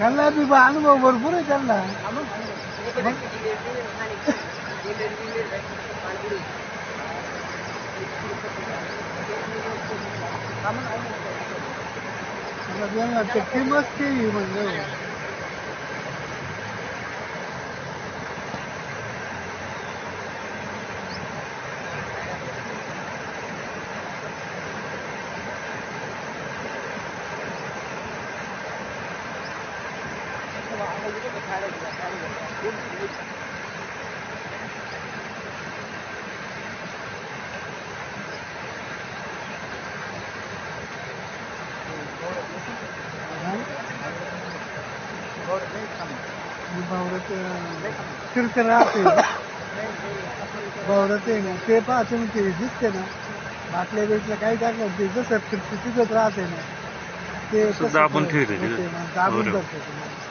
கல்லாப்பி இப்போ அனுபவம் ஒரு புரிய தெரியல किंमत केली म्हणजे कीर्तन राहते बावडते ना ते पासून ते दिसते ना बाटल्या बेटल्या काही टाकलं ते जसं तिथंच राहते ना ते सुद्धा आपण ठेवतो दाबून करतो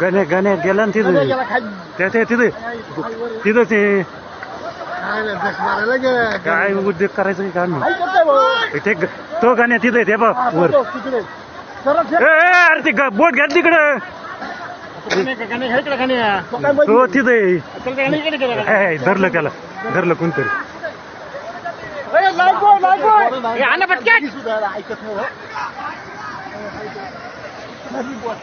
गणे गणे गेला ना त्या ते तिथे तिथं ते काय उद्योग करायचं काय नाही ते तो गण्या तिथे ते बघ अरे ते बोट घ्या तिकडं तो तिथे धरलं त्याला धरलं कोणतरी